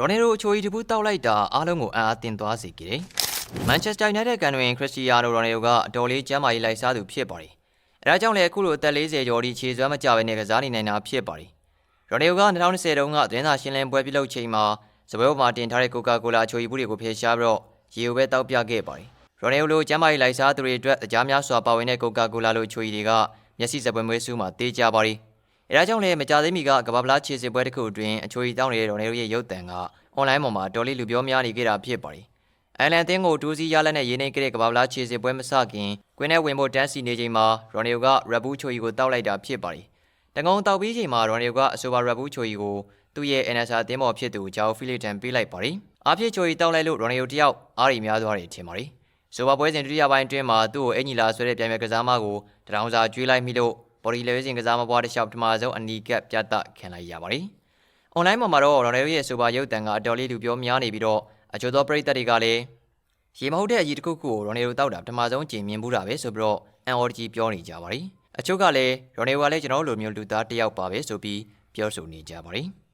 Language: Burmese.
ရိုနယ်ဒိုအချိုကြီးတပူးတောက်လိုက်တာအားလုံးကိုအံ့အားသင်သွားစေခဲ့တယ်။မန်ချက်စတာယူနိုက်တက်ကန်တွင်ခရစ္စတီယာနိုရိုနယ်ဒိုကအတော်လေးကျမ်းမာရေးလိုက်စားသူဖြစ်ပါတယ်။အဲဒါကြောင့်လည်းအခုလိုအသက်40ကျော်ဒီခြေစွမ်းမကြဘဲနဲ့ကစားနေနိုင်တာဖြစ်ပါတယ်။ရိုနယ်ဒိုက2020တုန်းကသတင်းစာရှင်းလင်းပွဲပြုလုပ်ချိန်မှာစပွဲပေါ်မှာတင်ထားတဲ့ကိုကာကိုလာအချိုကြီးဘူးတွေကိုဖယ်ရှားပြီးတော့ရေကိုပဲတောက်ပြခဲ့ပါတယ်။ရိုနယ်ဒိုလိုကျမ်းမာရေးလိုက်စားသူတွေအတွက်အကြမ်းများစွာပါဝင်တဲ့ကိုကာကိုလာလိုအချိုကြီးတွေကမျက်စိစပွဲမွေးစုမှာတေးကြပါတယ်။ အဲဒါကြောင့်လည်းမကြသေးမီကကမ္ဘာပလားခြေစစ်ပွဲတစ်ခုအတွင်းအချိုရီတောင်းနေတဲ့ဒေါ်နေတို့ရဲ့ရုပ်တံကအွန်လိုင်းပေါ်မှာတော်လေးလူပြောများနေကြတာဖြစ်ပါတယ်။အိုင်လန်တင်းကိုတူးစီရလက်နဲ့ရေးနေကြတဲ့ကမ္ဘာပလားခြေစစ်ပွဲမစခင်ကွင်းထဲဝင်ဖို့တန်းစီနေချိန်မှာရော်နေယိုကရပ်ဘူးချိုရီကိုတောက်လိုက်တာဖြစ်ပါတယ်။တငုံတောက်ပြီးချိန်မှာရော်နေယိုကအဆိုပါရပ်ဘူးချိုရီကိုသူ့ရဲ့ NSA အသင်းပေါ်ဖြစ်သူဂျာအိုဖီလစ်တန်ပေးလိုက်ပါတယ်။အားဖြစ်ချိုရီတောက်လိုက်လို့ရော်နေယိုတယောက်အားရီများသွားတယ်ထင်ပါတယ်။ဆိုပါပွဲစဉ်ဒုတိယပိုင်းအတွင်းမှာသူ့ကိုအင်ဂျီလာဆွဲတဲ့ပြိုင်ပွဲကစားမကိုတရောင်စာကျွေးလိုက်မိလို့ ဘော်ဒီလေစင်ကစားမပွားတစ်လျှောက်ပထမဆုံးအနီးကပ်ပြသခံလိုက်ရပါတယ်။ online မှာမှာတော့ရော်နယ်ရဲ့ဆိုပါရုပ်တံကအတော်လေးလူပြောများနေပြီးတော့အချို့သောပရိသတ်တွေကလည်းရေမဟုတ်တဲ့အကြီးတစ်ခုခုကိုရော်နယ်တို့တောက်တာပထမဆုံးကြင်မြင်ဘူးတာပဲဆိုပြီးတော့ NORG ပြောနေကြပါတယ်။အချို့ကလည်းရော်နယ်ကလည်းကျွန်တော်တို့လိုမျိုးလူသားတစ်ယောက်ပါပဲဆိုပြီးပြောဆိုနေကြပါတယ်။